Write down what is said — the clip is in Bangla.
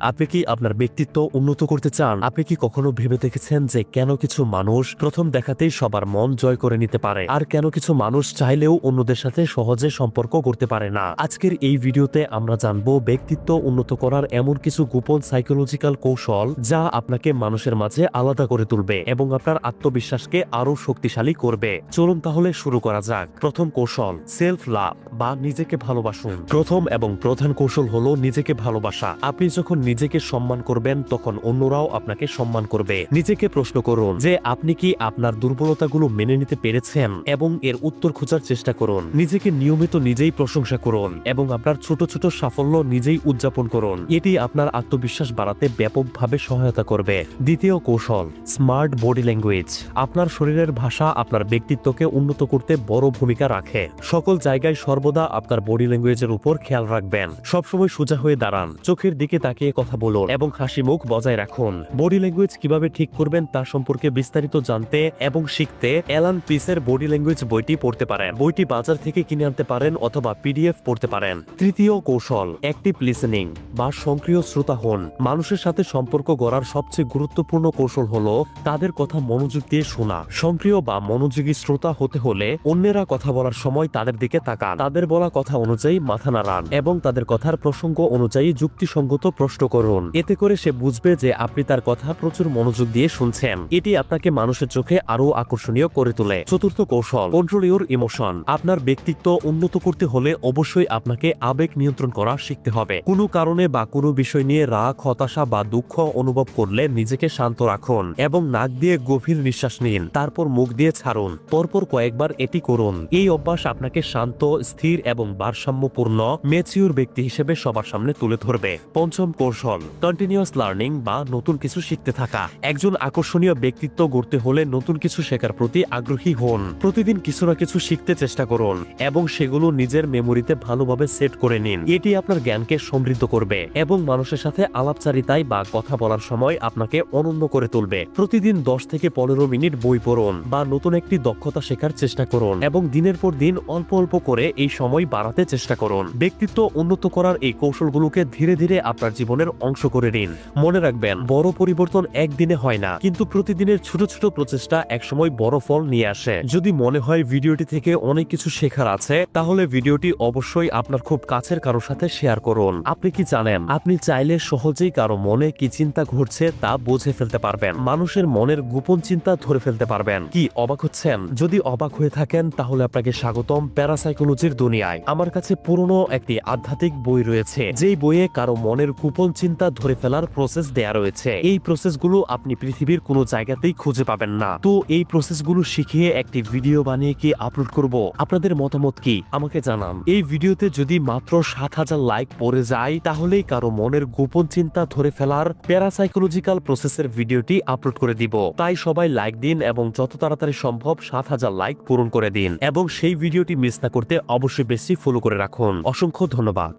আপনি কি আপনার ব্যক্তিত্ব উন্নত করতে চান? আপনি কি কখনো ভেবে দেখেছেন যে কেন কিছু মানুষ প্রথম দেখাতেই সবার মন জয় করে নিতে পারে? আর কেন কিছু মানুষ চাইলেও অন্যদের সাথে সহজে সম্পর্ক করতে পারে না? আজকের এই ভিডিওতে আমরা জানব ব্যক্তিত্ব উন্নত করার এমন কিছু গোপন সাইকোলজিক্যাল কৌশল যা আপনাকে মানুষের মাঝে আলাদা করে তুলবে এবং আপনার আত্মবিশ্বাসকে আরও শক্তিশালী করবে। চলুন তাহলে শুরু করা যাক। প্রথম কৌশল সেলফ লাভ বা নিজেকে ভালোবাসুন। প্রথম এবং প্রধান কৌশল হলো নিজেকে ভালোবাসা। আপনি যখন নিজেকে সম্মান করবেন, তখন অন্যরাও আপনাকে সম্মান করবে। নিজেকে প্রশ্ন করুন, যে আপনি কি আপনার দুর্বলতাগুলো মেনে নিতে পেরেছেন এবং এর উত্তর খোঁজার চেষ্টা করুন। নিজেকে নিয়মিত নিজেই প্রশংসা করুন এবং আপনার ছোট ছোট সাফল্য নিজেই উদযাপন করুন। এটি আপনার আত্মবিশ্বাস বাড়াতে ব্যাপকভাবে সহায়তা করবে। দ্বিতীয় কৌশল, স্মার্ট বডি ল্যাঙ্গুয়েজ। আপনার শরীরের ভাষা আপনার ব্যক্তিত্বকে উন্নত করতে বড় ভূমিকা রাখে। সকল জায়গায় সর্বদা আপনার বডি ল্যাঙ্গুয়েজের উপর খেয়াল রাখবেন। সবসময় সোজা হয়ে দাঁড়ান। চোখের দিকে তাকিয়ে কথা বলুন এবং হাসি মুখ বজায় রাখুন। বডি ল্যাঙ্গুয়েজ কীভাবে ঠিক করবেন তা সম্পর্কে বিস্তারিত জানতে এবং শিখতে অ্যালান পিসের বডি ল্যাঙ্গুয়েজ বইটি পড়তে পারেন। বইটি বাজার থেকে কিনে আনতে পারেন অথবা পিডিএফ পড়তে পারেন। তৃতীয় কৌশল অ্যাক্টিভ লিসেনিং বা সক্রিয় শ্রোতা হন। মানুষের সাথে সম্পর্ক গড়ার সবচেয়ে গুরুত্বপূর্ণ কৌশল হলো তাদের কথা মনোযোগ দিয়ে শোনা। সক্রিয় বা মনোযোগী শ্রোতা হতে হলে অন্যেরা কথা বলার সময় তাদের দিকে তাকান। তাদের বলা কথা অনুযায়ী মাথা নাড়ান এবং তাদের কথার প্রসঙ্গ অনুযায়ী যুক্তিসঙ্গত প্রশ্ন করুন। এতে করে সে বুঝবে যে আপনি তার কথা প্রচুর মনোযোগ দিয়ে শুনছেন। এটি আপনাকে মানুষের চোখে আরও আকর্ষণীয় করে তোলে। চতুর্থ কৌশল কন্ট্রোল ইউর ইমোশন আপনার ব্যক্তিত্ব উন্নত করতে হলে অবশ্যই আপনাকে আবেগ নিয়ন্ত্রণ করা শিখতে হবে। কোনো কারণে বা কোনো বিষয় নিয়ে রাগ, হতাশা বা দুঃখ অনুভব করলে নিজেকে শান্ত রাখুন এবং নাক দিয়ে গভীর নিঃশ্বাস নিন। তারপর মুখ দিয়ে ছাড়ুন। পরপর কয়েকবার এটি করুন। এই অভ্যাস আপনাকে শান্ত, স্থির এবং ভারসাম্যপূর্ণ মেচিউর ব্যক্তি হিসেবে সবার সামনে তুলে ধরবে। পঞ্চম কৌশল। কন্টিনিউয়াস লার্নিং বা নতুন কিছু শিখতে থাকা। একজন আকর্ষণীয় ব্যক্তিত্ব গড়তে হলে নতুন কিছু শেখার প্রতি আগ্রহী হন। প্রতিদিন কিছু না কিছু শিখতে চেষ্টা করুন এবং সেগুলো নিজের মেমোরিতে ভালোভাবে সেট করে নিন। এটি আপনার জ্ঞানকে সমৃদ্ধ করবে এবং মানুষের সাথে আলাপচারিতায় বা কথা বলার সময় আপনাকে অনন্য করে তুলবে। প্রতিদিন দশ থেকে পনেরো মিনিট বই পড়ুন বা নতুন একটি দক্ষতা শেখার চেষ্টা করুন এবং দিনের পর দিন অল্প অল্প করে এই সময় বাড়াতে চেষ্টা করুন। ব্যক্তিত্ব উন্নত করার এই কৌশলগুলোকে ধীরে ধীরে আপনার জীবনের অংশ করে নিন। মনে রাখবেন, বড় পরিবর্তন একদিনে হয় না, কিন্তু প্রতিদিনের ছোট ছোট প্রচেষ্টা একসময় বড় ফল নিয়ে আসে। যদি মনে হয় ভিডিওটি থেকে অনেক কিছু শেখার আছে, তাহলে ভিডিওটি অবশ্যই আপনার খুব কাছের কারোর সাথে শেয়ার করুন। আপনি কি জানেন, আপনি চাইলে সহজেই কারও মনে কি চিন্তা ঘটছে তা বুঝে ফেলতে পারবেন। মানুষের মনের গোপন চিন্তা ধরে ফেলতে পারবেন। কি, অবাক হচ্ছেন? যদি অবাক হয়ে থাকেন, তাহলে আপনাকে স্বাগতম প্যারাসাইকোলজির দুনিয়ায়। আমার কাছে পুরনো একটি আধ্যাত্মিক বই রয়েছে, যেই বইয়ে কারও মনের গোপন চিন্তা ধরে ফেলার প্রসেস দেয়া রয়েছে। এই প্রসেসগুলো আপনি পৃথিবীর কোনো জায়গাতেই খুঁজে পাবেন না। তো এই প্রসেসগুলো শিখিয়ে একটি ভিডিও বানিয়ে কি আপলোড করব? আপনাদের মতামত কি? আমাকে জানান। এই ভিডিওতে যদি মাত্র সাত হাজার লাইক পড়ে যায়, তাহলেই কারও মনের গোপন চিন্তা ধরে ফেলার প্যারাসাইকোলজিক্যাল প্রসেসের ভিডিওটি আপলোড করে দিব। তাই সবাই লাইক দিন এবং যত তাড়াতাড়ি সম্ভব সাত হাজার লাইক পূরণ করে দিন। এবং সেই ভিডিওটি মিস না করতে অবশ্যই বেশি ফলো করে রাখুন। অসংখ্য ধন্যবাদ।